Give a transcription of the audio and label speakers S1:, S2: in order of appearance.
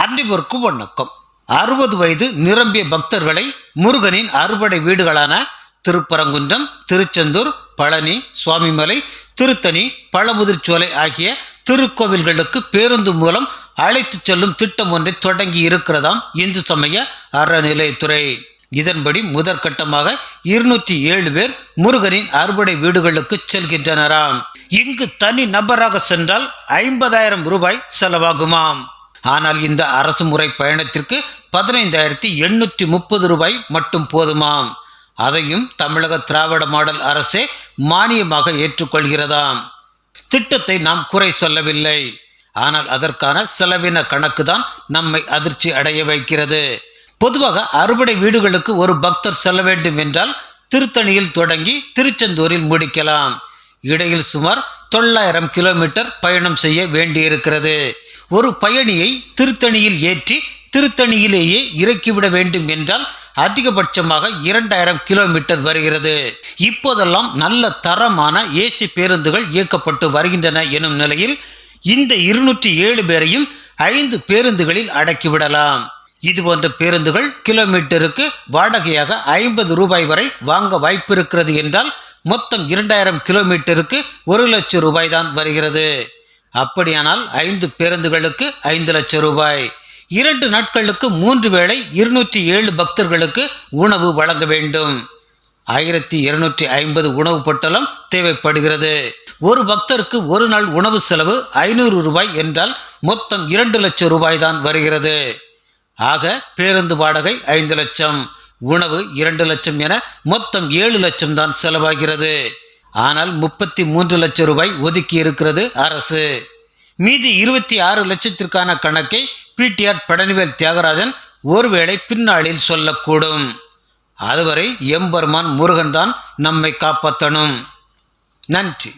S1: அனைவருக்கும் வணக்கம் அறுபது வயது நிரம்பிய பக்தர்களை முருகனின் அறுபடை வீடுகளான திருப்பரங்குன்றம் திருச்செந்தூர் பழனி சுவாமிமலை திருத்தணி பழமுதிர்ச்சோலை ஆகிய திருக்கோவில்களுக்கு பேருந்து மூலம் அழைத்துச் செல்லும் திட்டம் ஒன்றை தொடங்கி இருக்கிறதாம் இந்து சமய அறநிலையத்துறை. இதன்படி முதற்கட்டமாக இருநூற்றி ஏழு பேர் முருகனின் அறுபடை வீடுகளுக்கு செல்கின்றனராம். இங்கு தனி நபராக சென்றால் ஐம்பதாயிரம் ரூபாய் செலவாகுமாம். ஆனால் இந்த அரசு முறை பயணத்திற்கு பதினைந்தாயிரத்தி எண்ணூற்றி முப்பது ரூபாய் மட்டும் போதுமாம். அதையும் தமிழக திராவிட மாடல் அரசே மானியமாக ஏற்றுக்கொள்கிறதாம். திட்டத்தை நாம் குறை சொல்லவில்லை. ஆனால் அதற்கான செலவின கணக்கு தான் நம்மை அதிர்ச்சி அடைய வைக்கிறது. பொதுவாக அறுபடை வீடுகளுக்கு ஒரு பக்தர் செல்ல வேண்டும் என்றால் திருத்தணியில் தொடங்கி திருச்செந்தூரில் முடிக்கலாம். இடையில் சுமார் தொள்ளாயிரம் கிலோமீட்டர் பயணம் செய்ய வேண்டியிருக்கிறது. ஒரு பயணியை திருத்தணியில் ஏற்றி திருத்தணியிலேயே இறக்கிவிட வேண்டும் என்றால் அதிகபட்சமாக இரண்டாயிரம் கிலோமீட்டர் வருகிறது. இப்போதெல்லாம் நல்ல தரமான ஏசி பேருந்துகள் இயக்கப்பட்டு வருகின்றன எனும் நிலையில் இந்த இருநூற்றி ஏழு பேரையும் ஐந்து பேருந்துகளில் அடக்கிவிடலாம் இது போன்ற பேருந்துகள் கிலோமீட்டருக்கு வாடகையாக ஐம்பது ரூபாய் வரை வாங்க வாய்ப்பிருக்கிறது என்றால் மொத்தம் இரண்டாயிரம் கிலோமீட்டருக்கு ஒரு லட்சம் ரூபாய் தான் வருகிறது. அப்படியானால் ஐந்து பேருந்துகளுக்கு ஐந்து லட்சம் ரூபாய் இரண்டு நாட்களுக்கு மூன்று வேளை இருநூற்றி ஏழு பக்தர்களுக்கு உணவு வழங்க வேண்டும். ஆயிரத்தி இருநூற்றி ஐம்பது உணவு பொட்டலம் தேவைப்படுகிறது. ஒரு பக்தருக்கு ஒரு நாள் உணவு செலவு ஐநூறு ரூபாய் என்றால் மொத்தம் இரண்டு லட்சம் ரூபாய் தான் வருகிறது. ஆக பேருந்து வாடகை ஐந்து லட்சம் உணவு இரண்டு லட்சம் என மொத்தம் ஏழு லட்சம் தான் செலவாகிறது. ஆனால் முப்பத்தி மூன்று லட்சம் ரூபாய் ஒதுக்கி இருக்கிறது அரசு. மீதி இருபத்தி ஆறு லட்சத்திற்கான கணக்கை பிடிஆர் பழனிவேல் தியாகராஜன் ஒருவேளை பின்னாளில் சொல்லக்கூடும். அதுவரை எம்பெருமான் முருகன் தான் நம்மை காப்பாற்றணும். நன்றி.